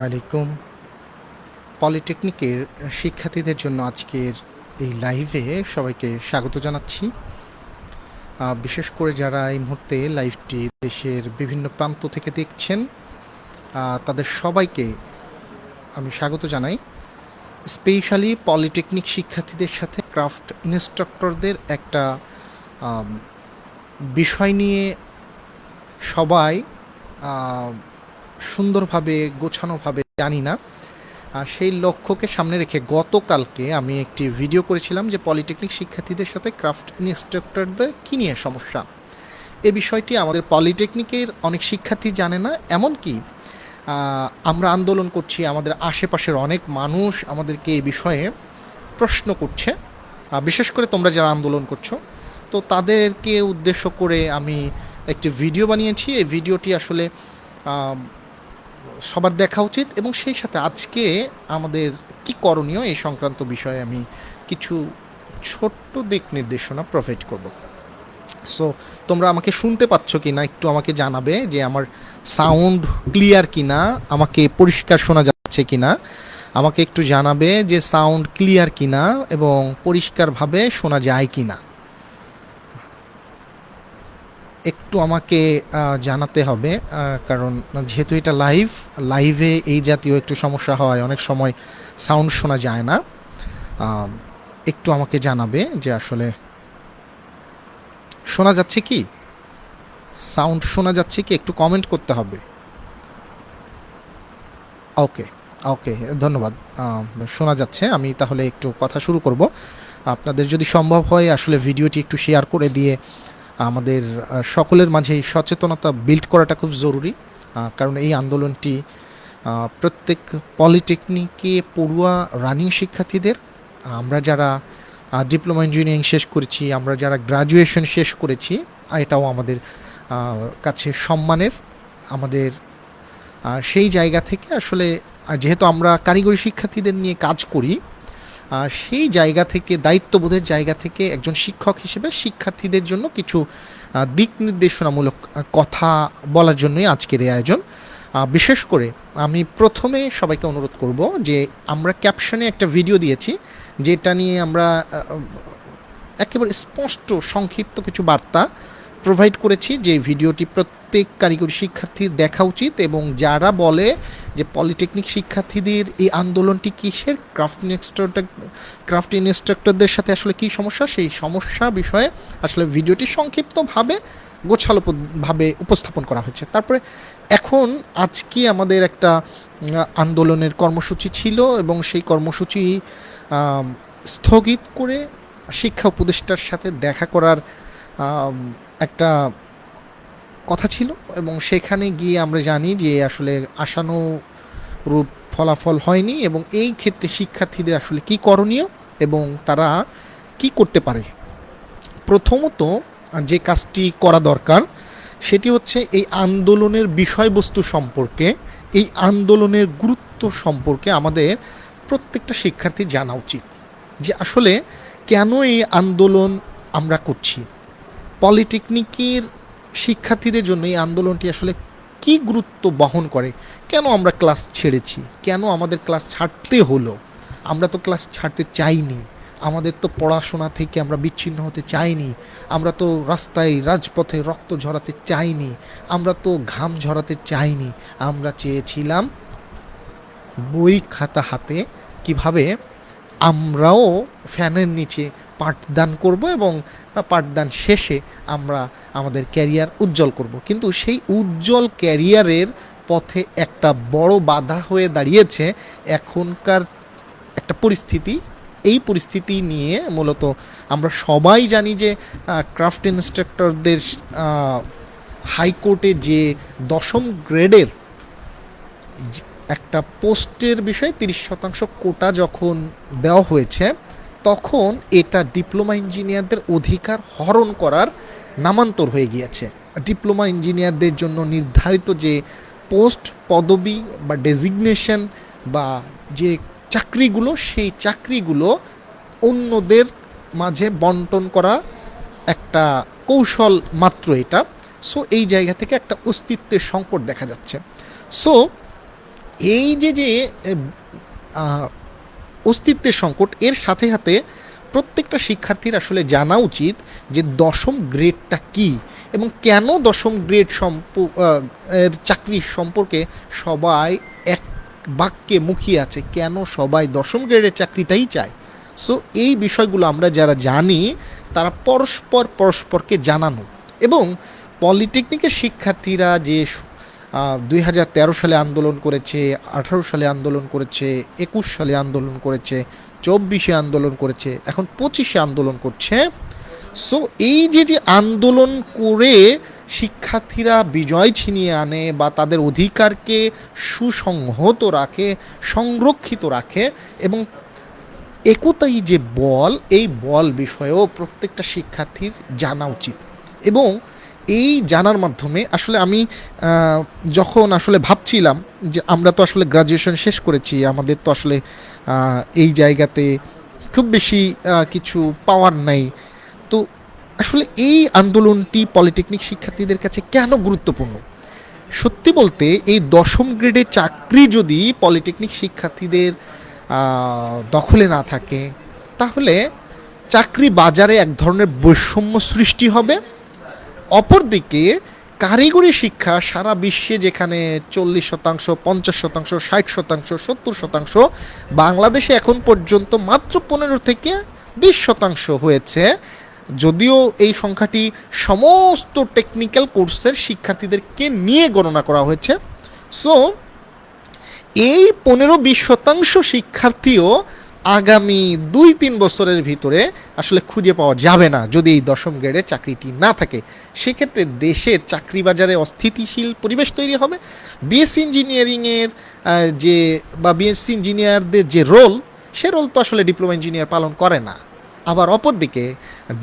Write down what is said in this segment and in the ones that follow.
আলাইকুম। পলিটেকনিকের শিক্ষার্থীদের জন্য আজকের এই লাইভে সবাইকে স্বাগত জানাচ্ছি। বিশেষ করে যারা এই মুহূর্তে লাইভটি দেশের বিভিন্ন প্রান্ত থেকে দেখছেন তাদের সবাইকে আমি স্বাগত জানাই। স্পেশালি পলিটেকনিক শিক্ষার্থীদের সাথে ক্রাফট ইনস্ট্রাক্টরদের একটা বিষয় নিয়ে সবাই সুন্দরভাবে, গোছানোভাবে জানি না। আর সেই লক্ষ্যকে সামনে রেখে গতকালকে আমি একটি ভিডিও করেছিলাম যে পলিটেকনিক শিক্ষার্থীদের সাথে ক্রাফট ইনস্ট্রাক্টরদের কী নিয়ে সমস্যা। এ বিষয়টি আমাদের পলিটেকনিকের অনেক শিক্ষার্থী জানে না, এমনকি আমরা আন্দোলন করছি, আমাদের আশেপাশের অনেক মানুষ আমাদেরকে এই বিষয়ে প্রশ্ন করছে। বিশেষ করে তোমরা যারা আন্দোলন করছ, তো তাদেরকে উদ্দেশ্য করে আমি একটি ভিডিও বানিয়েছি। এই ভিডিওটি আসলে সবার দেখা উচিত এবং সেই সাথে আজকে আমাদের কি করণীয় এই সংক্রান্ত বিষয়ে আমি কিছু ছোট্ট দিক নির্দেশনা প্রোভাইড করব। সো তোমরা আমাকে শুনতে পাচ্ছ কি না একটু আমাকে জানাবে যে আমার সাউন্ড ক্লিয়ার কি না আমাকে পরিষ্কার শোনা যাচ্ছে কি না আমাকে একটু জানাবে যে সাউন্ড ক্লিয়ার কি না এবং পরিষ্কারভাবে শোনা যায় কি না একটু আমাকে জানাতে হবে কারণ যেহেতু এটা লাইভ, লাইভে এই জাতীয় একটু সমস্যা হয় অনেক সময় সাউন্ড শোনা যায় না। একটু আমাকে জানাবে যে আসলে শোনা যাচ্ছে কি? সাউন্ড শোনা যাচ্ছে কি? একটু কমেন্ট করতে হবে। ওকে ওকে, ধন্যবাদ। শোনা যাচ্ছে, আমি তাহলে একটু কথা শুরু করব। আপনাদের যদি সম্ভব হয় আসলে ভিডিওটি একটু শেয়ার করে দিয়ে আমাদের সকলের মাঝে এই সচেতনতা বিল্ড করাটা খুব জরুরি কারণ এই আন্দোলনটি প্রত্যেক পলিটেকনিকে পড়ুয়া রানিং শিক্ষার্থীদের, আমরা যারা ডিপ্লোমা ইঞ্জিনিয়ারিং শেষ করেছি, আমরা যারা গ্রাজুয়েশন শেষ করেছি, এটাও আমাদের কাছে সম্মানের, আমাদের সেই জায়গা থেকে আসলে যেহেতু আমরা কারিগরি শিক্ষার্থীদের নিয়ে কাজ করি সেই জায়গা থেকে, দায়িত্ববোধের জায়গা থেকে একজন শিক্ষক হিসেবে শিক্ষার্থীদের জন্য কিছু দিক নির্দেশনামূলক কথা বলার জন্যই আজকের এই আয়োজন। বিশেষ করে আমি প্রথমে সবাইকে অনুরোধ করব যে আমরা ক্যাপশনে একটা ভিডিও দিয়েছি, যেটা নিয়ে আমরা একেবারে স্পষ্ট, সংক্ষিপ্ত কিছু বার্তা প্রোভাইড করেছি যে ভিডিওটি প্রত্যেক কারিগরি শিক্ষার্থীর দেখা উচিত এবং যারা বলে যে পলিটেকনিক শিক্ষার্থীদের এই আন্দোলনটি কিসের ক্রাফট ইনস্ট্রাক্টর ক্রাফট ইনস্ট্রাক্টরদের সাথে আসলে কী সমস্যা, সেই সমস্যা বিষয়ে আসলে ভিডিওটি সংক্ষিপ্তভাবে গোছালো প- ভাবে উপস্থাপন করা হয়েছে। তারপরে এখন আজকে আমাদের একটা আন্দোলনের কর্মসূচি ছিল এবং সেই কর্মসূচি স্থগিত করে শিক্ষা উপদেষ্টার সাথে দেখা করার একটা কথা ছিল এবং সেখানে গিয়ে আমরা জানি যে আসলে আশানুরূপ ফলাফল হয়নি এবং এই ক্ষেত্রে শিক্ষার্থীদের আসলে কি করণীয় এবং তারা কি করতে পারে। প্রথমত যে কাজটি করা দরকার সেটি হচ্ছে এই আন্দোলনের বিষয়বস্তু সম্পর্কে, এই আন্দোলনের গুরুত্ব সম্পর্কে আমাদের প্রত্যেকটা শিক্ষার্থী জানা উচিত যে আসলে কেন এই আন্দোলন আমরা করছি। পলিটেকনিকের শিক্ষার্থীদের জন্য এই আন্দোলনটি আসলে কি গুরুত্ব বহন করে? কেন আমরা ক্লাস ছেড়েছি? কেন আমাদের ক্লাস ছাড়তে হলো? আমরা তো ক্লাস ছাড়তে চাইনি। আমাদের তো পড়াশোনা থেকে আমরা বিচ্ছিন্ন হতে চাইনি। আমরা তো রাস্তায় রাজপথে রক্ত ঝরাতে চাইনি। আমরা তো ঘাম ঝরাতে চাইনি। আমরা চেয়েছিলাম বই খাতা হাতে। কীভাবে? আমরাও ফ্যানের নিচে পাঠদান করব এবং পাঠদান শেষে আমরা আমাদের ক্যারিয়ার উজ্জ্বল করব। কিন্তু সেই উজ্জ্বল ক্যারিয়ারের পথে একটা বড় বাধা হয়ে দাঁড়িয়েছে এখনকার একটা পরিস্থিতি। এই পরিস্থিতি নিয়ে মূলত আমরা সবাই জানি যে ক্রাফট ইনস্ট্রাক্টরদের হাইকোর্টে যে দশম গ্রেডের একটা পোস্টের বিষয়ে তিরিশ শতাংশ কোটা যখন দেওয়া হয়েছে তখন এটা ডিপ্লোমা ইঞ্জিনিয়ারদের অধিকার হরণ করার নামান্তর হয়ে গিয়েছে। ডিপ্লোমা ইঞ্জিনিয়ারদের জন্য নির্ধারিত যে পোস্ট, পদবি বা ডেজিগনেশন বা যে চাকরিগুলো, সেই চাকরিগুলো অন্যদের মাঝে বন্টন করা একটা কৌশল মাত্র এটা। সো এই জায়গা থেকে একটা অস্তিত্বের সংকট দেখা যাচ্ছে। সো এই যে যে অস্তিত্বের সংকট। এর সাথে সাথে প্রত্যেকটা শিক্ষার্থীর আসলে জানা উচিত যে দশম গ্রেডটা কি এবং কেন দশম গ্রেড সম্প এর চাকরি সম্পর্কে সবাই এক বাক্যে মুখিয়ে আছে, কেন সবাই দশম গ্রেডের চাকরিটাই চায়? সো এই বিষয়গুলো আমরা যারা জানি, তারা পরস্পর পরস্পরকে জানানো এবং পলিটেকনিকের শিক্ষার্থীরা যে দুই হাজার তেরো সালে আন্দোলন করেছে, আঠারো সালে আন্দোলন করেছে, একুশ সালে আন্দোলন করেছে, চব্বিশে আন্দোলন করেছে, এখন পঁচিশে আন্দোলন করছে। সো এই যে যে আন্দোলন করে শিক্ষার্থীরা বিজয় ছিনিয়ে আনে বা তাদের অধিকারকে সুসংহত রাখে, সংরক্ষিত রাখে এবং একতাই যে বল, এই বল বিষয়েও প্রত্যেকটা শিক্ষার্থীর জানা উচিত। এবং এই জানার মাধ্যমে আসলে আমি যখন আসলে ভাবছিলাম যে আমরা তো আসলে গ্রাজুয়েশন শেষ করেছি, আমাদের তো আসলে এই জায়গাতে খুব বেশি কিছু পাওয়ার নাই, তো আসলে এই আন্দোলনটি পলিটেকনিক শিক্ষার্থীদের কাছে কেন গুরুত্বপূর্ণ? সত্যি বলতে এই দশম গ্রেডের চাকরি যদি পলিটেকনিক শিক্ষার্থীদের দখলে না থাকে, তাহলে চাকরি বাজারে এক ধরনের বৈষম্য সৃষ্টি হবে। অপরদিকে কারিগরি শিক্ষা সারা বিশ্বে যেখানে চল্লিশ শতাংশ, পঞ্চাশ শতাংশ, ষাট শতাংশ, সত্তর শতাংশ, বাংলাদেশে এখন পর্যন্ত মাত্র পনেরো থেকে বিশ শতাংশ হয়েছে। যদিও এই সংখ্যাটি সমস্ত টেকনিক্যাল কোর্সের শিক্ষার্থীদেরকে নিয়ে গণনা করা হয়েছে। সো এই পনেরো বিশ শতাংশ শিক্ষার্থীও আগামী দুই তিন বছরের ভিতরে আসলে খুঁজে পাওয়া যাবে না যদি এই দশম গ্রেডে চাকরিটি না থাকে। সেক্ষেত্রে দেশের চাকরি বাজারে অস্থিতিশীল পরিবেশ তৈরি হবে। বিএসসি ইঞ্জিনিয়ারিংয়ের যে, বা বিএসসি ইঞ্জিনিয়ারদের যে রোল সে রোল তো আসলে ডিপ্লোমা ইঞ্জিনিয়ার পালন করে না। আবার অপরদিকে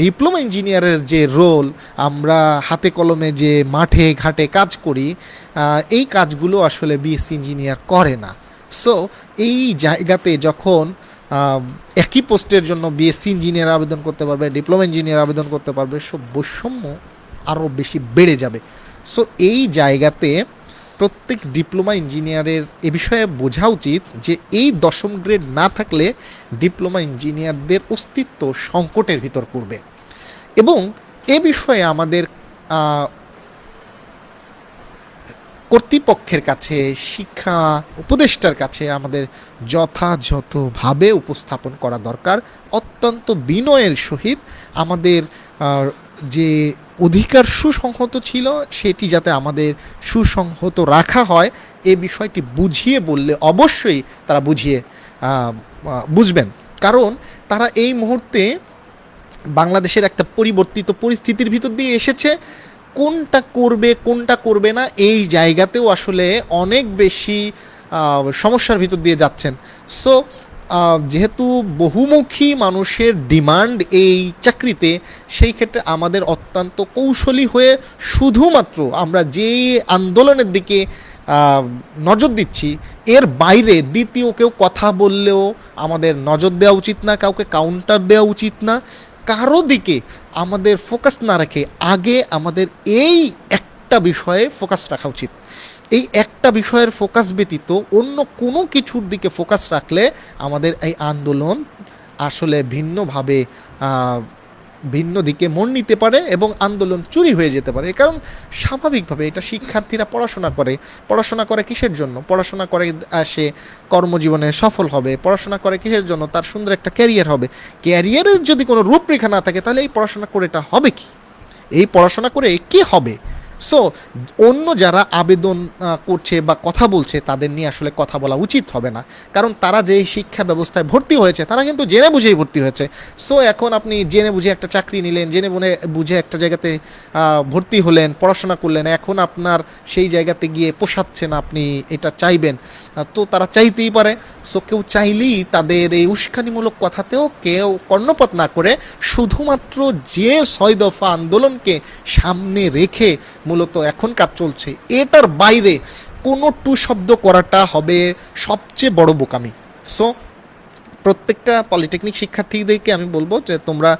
ডিপ্লোমা ইঞ্জিনিয়ারের যে রোল আমরা হাতে কলমে যে মাঠে ঘাটে কাজ করি এই কাজগুলো আসলে বিএসসি ইঞ্জিনিয়ার করে না। সো এই জায়গাতে যখন একই পোস্টের জন্য বিএসসি ইঞ্জিনিয়ার আবেদন করতে পারবে ডিপ্লোমা ইঞ্জিনিয়ার আবেদন করতে পারবে সব বৈষম্য আরও বেশি বেড়ে যাবে। সো এই জায়গাতে প্রত্যেক ডিপ্লোমা ইঞ্জিনিয়ারের এ বিষয়ে বোঝা উচিত যে এই দশম গ্রেড না থাকলে ডিপ্লোমা ইঞ্জিনিয়ারদের অস্তিত্ব সংকটের ভিতর পড়বে। এবং এ বিষয়ে আমাদের কর্তৃপক্ষের কাছে, শিক্ষা উপদেষ্টার কাছে আমাদের যথাযথভাবে উপস্থাপন করা দরকার। অত্যন্ত বিনয়ের সহিত আমাদের যে অধিকার সুসংহত ছিল, সেটি যাতে আমাদের সুসংহত রাখা হয়, এ বিষয়টি বুঝিয়ে বললে অবশ্যই তারা বুঝিয়ে বুঝবেন। কারণ তারা এই মুহূর্তে বাংলাদেশের একটা পরিবর্তিত পরিস্থিতির ভিতর দিয়ে এসেছে। কোনটা করবে কোনটা করবে না, এই জায়গাতেও আসলে অনেক বেশি সমস্যার ভিতর দিয়ে যাচ্ছেন। সো যেহেতু বহুমুখী মানুষের ডিমান্ড এই চাকরিতে, সেই ক্ষেত্রে আমাদের অত্যন্ত কৌশলী হয়ে শুধুমাত্র আমরা যে আন্দোলনের দিকে নজর দিচ্ছি, এর বাইরে দ্বিতীয় কেউ কথা বললেও আমাদের নজর দেওয়া উচিত না, কাউকে কাউন্টার দেওয়া উচিত না। কারও দিকে আমাদের ফোকাস না রেখে আগে আমাদের এই একটা বিষয়ে ফোকাস রাখা উচিত। এই একটা বিষয়ের ফোকাস ব্যতীত অন্য কোনো কিছুর দিকে ফোকাস রাখলে আমাদের এই আন্দোলন আসলে ভিন্নভাবে ভিন্ন দিকে মন নিতে পারে এবং আন্দোলন চুরি হয়ে যেতে পারে। কারণ স্বাভাবিকভাবে এটা শিক্ষার্থীরা পড়াশোনা করে। পড়াশোনা করে কিসের জন্য? পড়াশোনা করে সে কর্মজীবনে সফল হবে। পড়াশোনা করে কিসের জন্য? তার সুন্দর একটা ক্যারিয়ার হবে। ক্যারিয়ারের যদি কোনো রূপরেখা না থাকে, তাহলে এই পড়াশোনা করে এটা হবে কি? এই পড়াশোনা করে কি হবে? সো অন্য যারা আবেদন করছে বা কথা বলছে, তাদের নিয়ে আসলে কথা বলা উচিত হবে না। কারণ তারা যে শিক্ষা ব্যবস্থায় ভর্তি হয়েছে, তারা কিন্তু জেনে বুঝেই ভর্তি হয়েছে। সো এখন আপনি জেনে বুঝে একটা চাকরি নিলেন, জেনে বুঝে বুঝে একটা জায়গাতে ভর্তি হলেন, পড়াশোনা করলেন, এখন আপনার সেই জায়গাতে গিয়ে পোষাচ্ছেন আপনি, এটা চাইবেন। তো তারা চাইতেই পারে। সো কেউ চাইলেই তাদের এই উস্কানিমূলক কথাতেও কেউ কর্ণপাত না করে শুধুমাত্র যে ছয় দফা আন্দোলনকে সামনে রেখে মূলত এখন কাজ চলছে। এটার বাইরে কোনো টু শব্দ করাটা হবে সবচেয়ে বড় বোকামি। সো প্রত্যেকটা পলিটেকনিক শিক্ষার্থীদেরকে আমি বলব যে তোমরা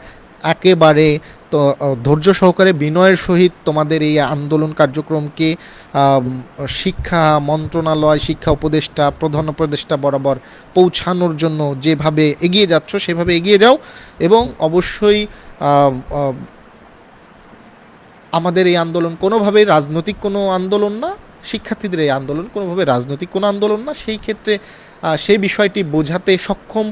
একেবারে তো ধৈর্য সহকারে বিনয়ের সহিত তোমাদের এই আন্দোলন কার্যক্রমকে শিক্ষা মন্ত্রণালয়, শিক্ষা উপদেষ্টা, প্রধান উপদেষ্টা বরাবর পৌঁছানোর জন্য যেভাবে এগিয়ে যাচ্ছ, সেভাবে এগিয়ে যাও এবং অবশ্যই আমাদের এই আন্দোলন কোনোভাবেই রাজনৈতিক কোনো আন্দোলন না, শিক্ষার্থীদের এই আন্দোলন কোনোভাবে রাজনৈতিক কোনো আন্দোলন না। সেই ক্ষেত্রে সেই বিষয়টি বোঝাতে সক্ষম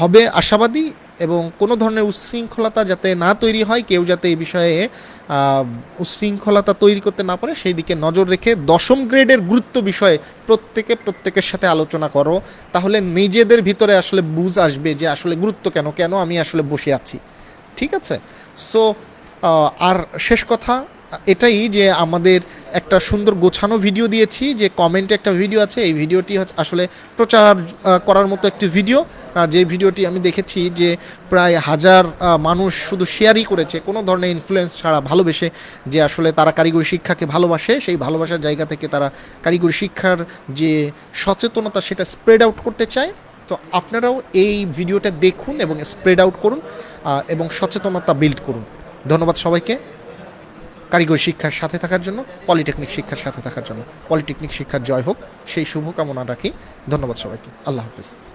হবে আশাবাদী এবং কোনো ধরনের উচ্ছৃঙ্খলতা যাতে না তৈরি হয়, কেউ যাতে এই বিষয়ে উচ্ছৃঙ্খলতা তৈরি করতে না পারে, সেই দিকে নজর রেখে দশম গ্রেডের গুরুত্ব বিষয়ে প্রত্যেকে প্রত্যেকের সাথে আলোচনা করো। তাহলে নিজেদের ভিতরে আসলে বুঝ আসবে যে আসলে গুরুত্ব কেন কেন আমি আসলে বসে আছি। ঠিক আছে? সো আর শেষ কথা, এটাই যে আমাদের একটা সুন্দর গোছানো ভিডিও দিয়েছি, যে কমেন্টে একটা ভিডিও আছে, এই ভিডিওটি আসলে প্রচার করার মতো একটি ভিডিও যে ভিডিওটি আমি দেখেছি যে প্রায় হাজার মানুষ শুধু শেয়ারই করেছে, কোনো ধরনের ইনফ্লুয়েন্স ছাড়া ভালোবেসে, যে আসলে তারা কারিগরি শিক্ষাকে ভালোবাসে, সেই ভালোবাসার জায়গা থেকে তারা কারিগরি শিক্ষার যে সচেতনতা, সেটা স্প্রেড আউট করতে চায়। তো আপনারাও এই ভিডিওটা দেখুন এবং স্প্রেড আউট করুন এবং সচেতনতা বিল্ড করুন। ধন্যবাদ সবাইকে। কারিগরি শিক্ষার সাথে থাকার জন্য, পলিটেকনিক শিক্ষার সাথে থাকার জন্য, পলিটেকনিক শিক্ষার জয় হোক, সেই শুভকামনা রাখি। ধন্যবাদ সবাইকে। আল্লাহ হাফিজ।